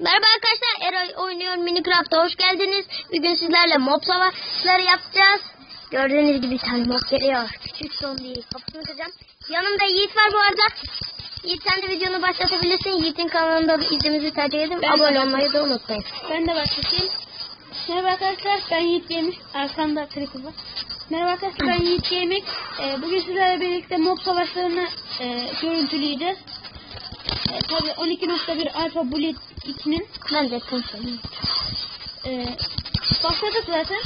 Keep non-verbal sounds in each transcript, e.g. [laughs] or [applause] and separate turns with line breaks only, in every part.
Merhaba arkadaşlar, Eray oynuyor Minecraft'a hoş geldiniz. Bugün sizlerle mob savaşları yapacağız. Gördüğünüz gibi bir tane mob geliyor. Küçük zombi kapısını kıracağım. Yanımda Yiğit var bu arada. Yiğit sen de videonu başlatabilirsin. Yiğit'in kanalında izlemizi tercih edin.
Ben
Abone olmayı da unutmayın.
Ben de başlayayım. Merhaba arkadaşlar ben Yiğit Yemiş. Arkamda Creeper var. Merhaba arkadaşlar ben Yiğit Yemiş. Ee, bugün sizlerle birlikte mob savaşlarını e, görüntüleyeceğiz. E, tabii 12.1 Alpha Bullet 2'nin
Ben de konuşayım.
e, başladık zaten.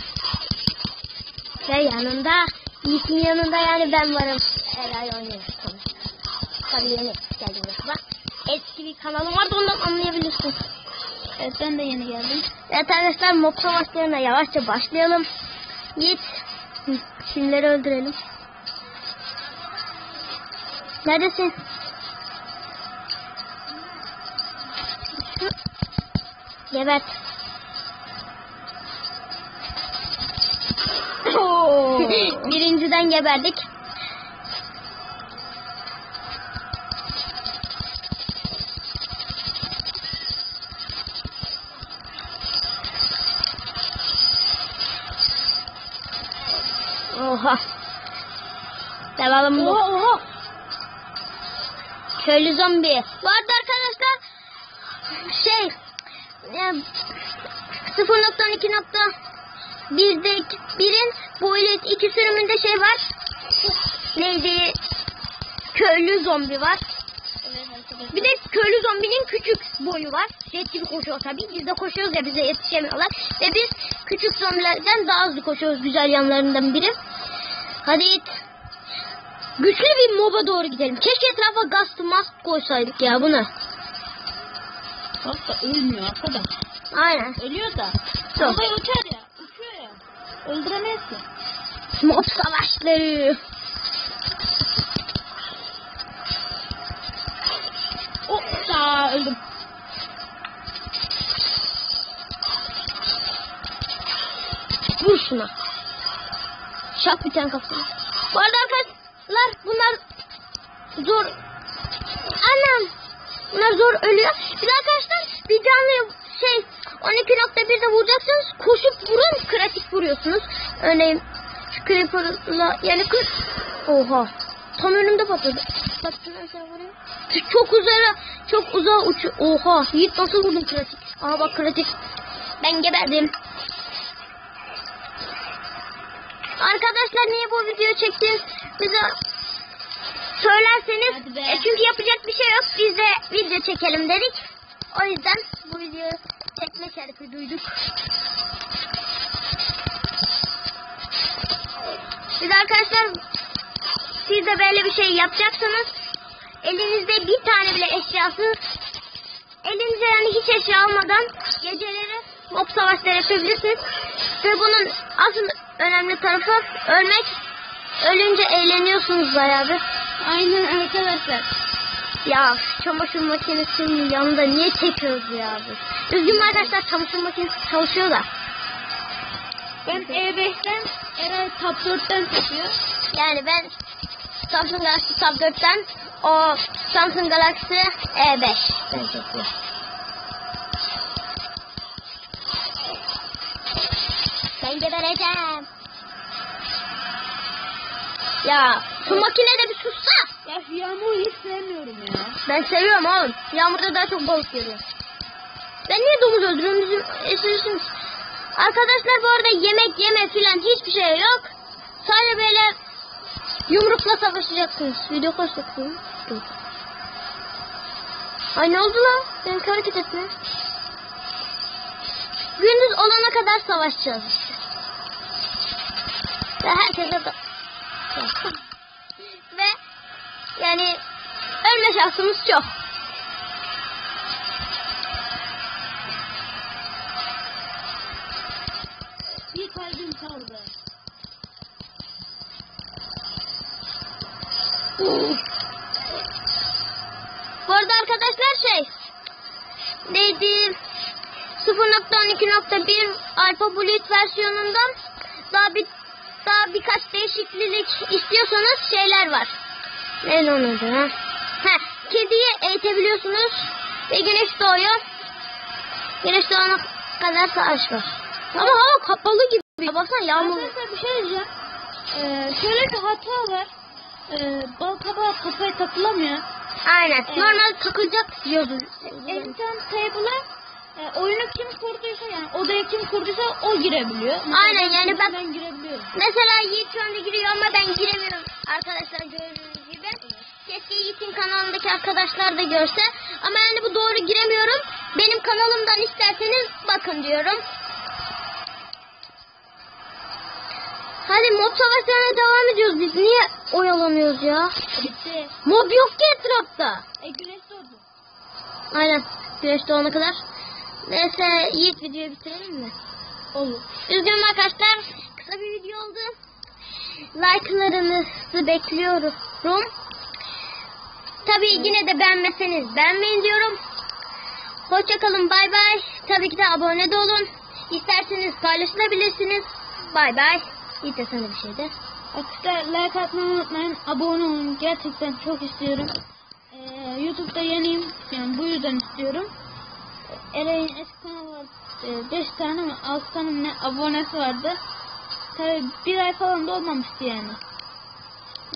Ve yanında, Yiğit'in yanında yani ben varım. Eray oynuyor sonuçta. Tabii yeni geldim YouTube'a. Eski bir kanalım vardı ondan anlayabilirsin.
Evet ben de yeni geldim.
Evet arkadaşlar mob savaşlarına yavaşça başlayalım. Hı, Şimdileri öldürelim. Neredesin? Gebert. [laughs] Birinciden geberdik. Oha. Devam bu.
Oha oha.
Köylü zombi. Bu arada arkadaşlar şey e, 0.2.1'de birin bu ile iki sürümünde şey var. Neydi? Köylü zombi var. Bir de köylü zombinin küçük boyu var. Jet gibi koşuyor tabii. Biz de koşuyoruz ya bize yetişemiyorlar. Ve biz küçük zombilerden daha hızlı koşuyoruz. Güzel yanlarından biri. Hadi git. Güçlü bir moba doğru gidelim. Keşke etrafa gaz mask koysaydık ya bunu.
Bak da ölmüyor arkadaş.
Aynen.
Ölüyor da.
Yok.
Havaya uçar ya. Uçuyor ya. Öldüremeyiz ki.
Mob savaşları.
Hoppa öldüm.
Vur şuna. Şak bir tane kafasına. Bu arada arkadaşlar bunlar zor. Anam. Bunlar zor ölüyor. De arkadaşlar bir canlı şey 12.1'de vuracaksınız. Koşup vurun. Kritik vuruyorsunuz. Örneğin şu creeper'la yani kır. Oha. Tam önümde patladı. Vurayım. Çok uzağa çok uzağa uç. Oha. Yiğit nasıl vurdun kritik? Aa bak kritik. Ben geberdim. Arkadaşlar niye bu videoyu çektiniz bize söylerseniz e, çünkü yapacak bir şey yok biz de video çekelim dedik. O yüzden bu videoyu çekme şerefi duyduk. De arkadaşlar siz de böyle bir şey yapacaksanız elinizde bir tane bile eşyası elinize yani hiç eşya almadan geceleri mob savaşları yapabilirsiniz. Ve bunun asıl önemli tarafı ölmek. Ölünce eğleniyorsunuz bayağı bir.
Aynen arkadaşlar.
Ya çamaşır makinesinin yanında niye çekiyoruz ya biz? Üzgünüm arkadaşlar çamaşır makinesi çalışıyor da.
Ben E5'ten Eray Top 4'ten çekiyor.
Yani ben Samsung Galaxy Tab 4'ten o Samsung Galaxy E5. Ben çekiyorum. Ya şu makine de bir sussa.
Ya şu yağmuru hiç sevmiyorum ya.
Ben seviyorum oğlum. Yağmurda daha çok balık geliyor. Ben niye domuz öldürüyorum bizim esirişimiz? Arkadaşlar bu arada yemek yeme filan hiçbir şey yok. Sadece böyle yumrukla savaşacaksınız. Video kaç dakika? Ay ne oldu lan? Ben hareket etme. Gündüz olana kadar savaşacağız işte. Ve herkese. Ve yani ölme şansımız çok.
Bir kalbim kaldı.
Bu arada arkadaşlar şey neydi 0.12.1 Alpha Bullet versiyonundan daha bir daha birkaç değişiklik istiyorsanız şeyler var. Ne onun adı ha? Ha, kediyi eğitebiliyorsunuz ve güneş doğuyor. Güneş doğana kadar savaş var. Ama hava kapalı gibi. Baksana yağmur.
Arkadaşlar bir şey diyeceğim. Ee, şöyle bir hata var. Ee, bal kabağı kafaya takılamıyor.
Aynen.
Evet.
Normal takılacak diyordun.
Enchant table'a e, oyunu kim kurduysa yani odaya kim kurduysa o girebiliyor. Mesela
Aynen, yani bak-
ben girebiliyorum.
Mesela Yiğit şu anda giriyor ama ben giremiyorum. Arkadaşlar gördüğünüz gibi. Keşke Yiğit'in kanalındaki arkadaşlar da görse. Ama yani bu doğru giremiyorum. Benim kanalımdan isterseniz bakın diyorum. Hadi mob savaşlarına devam ediyoruz. Biz niye oyalanıyoruz ya?
Bitti.
Mob yok ki etrafta.
E güneş doğdu.
Aynen. Güneş doğana kadar. Neyse Yiğit videoyu bitirelim mi?
Olur.
Üzgünüm arkadaşlar. Kısa bir video oldu. Like'larınızı bekliyorum. Tabii yine de beğenmeseniz beğenmeyin diyorum. Hoşçakalın bay bay. Tabii ki de abone de olun. İsterseniz paylaşılabilirsiniz. Bay bay. İyi de sana bir şey de.
Arkadaşlar like atmayı unutmayın. Abone olun. Gerçekten çok istiyorum. Ee, YouTube'da yeniyim. Yani bu yüzden istiyorum. Eray'ın eski kanalı var. 5 tane mi 6 tane mi ne abonesi vardı. Tabii bir ay falan da olmamıştı yani.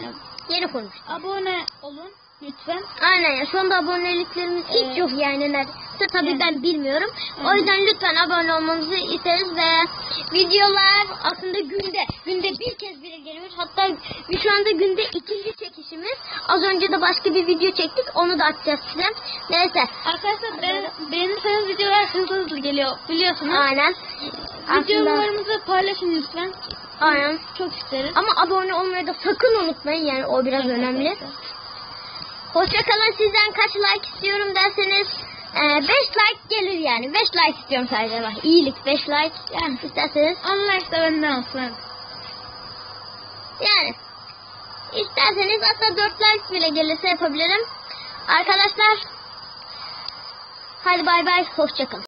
Ya,
Yeni kurmuş.
abone olun lütfen.
Aynen ya şu anda aboneliklerimiz hiç
Evet.
yok yani neredeyse tabii
Evet.
ben bilmiyorum. O
Evet.
yüzden lütfen abone olmanızı isteriz ve videolar aslında günde günde bir kez bile geliyor. Hatta şu anda günde ikinci çekişimiz. Az önce de başka bir video çektik onu da atacağız size. Neyse.
Arkadaşlar ben, beğenirseniz videolar hızlı hızlı geliyor biliyorsunuz.
Aynen. Aslında,
Videolarımızı paylaşın lütfen.
aynen.
Çok isteriz.
Ama abone olmayı da sakın unutmayın yani o biraz
Evet,
önemli.
arkadaşlar.
Hoşçakalın sizden kaç like istiyorum derseniz 5 like gelir yani. 5 like istiyorum sadece bak. İyilik 5 like yani isterseniz
Anlayış da benden olsun.
yani isterseniz hatta 4 like bile gelirse yapabilirim. Arkadaşlar hadi bay bay hoşçakalın.